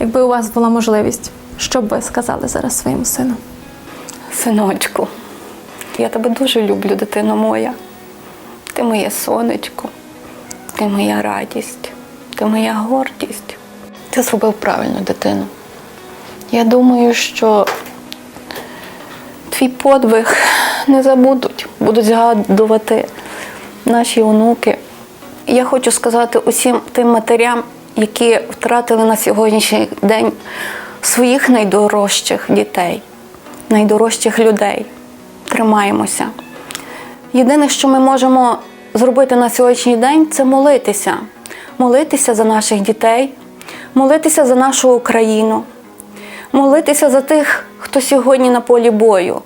Якби у вас була можливість, що б ви сказали зараз своєму сину? Синочку, я тебе дуже люблю, дитино моя. Ти моє сонечко, ти моя радість, ти моя гордість. Ти зробив правильно, дитину. Я думаю, що твій подвиг не забудуть, будуть згадувати наші онуки. Я хочу сказати усім тим матерям, які втратили на сьогоднішній день своїх найдорожчих дітей, найдорожчих людей. Тримаємося. Єдине, що ми можемо зробити на сьогоднішній день, це молитися. Молитися за наших дітей, молитися за нашу Україну, молитися за тих, хто сьогодні на полі бою.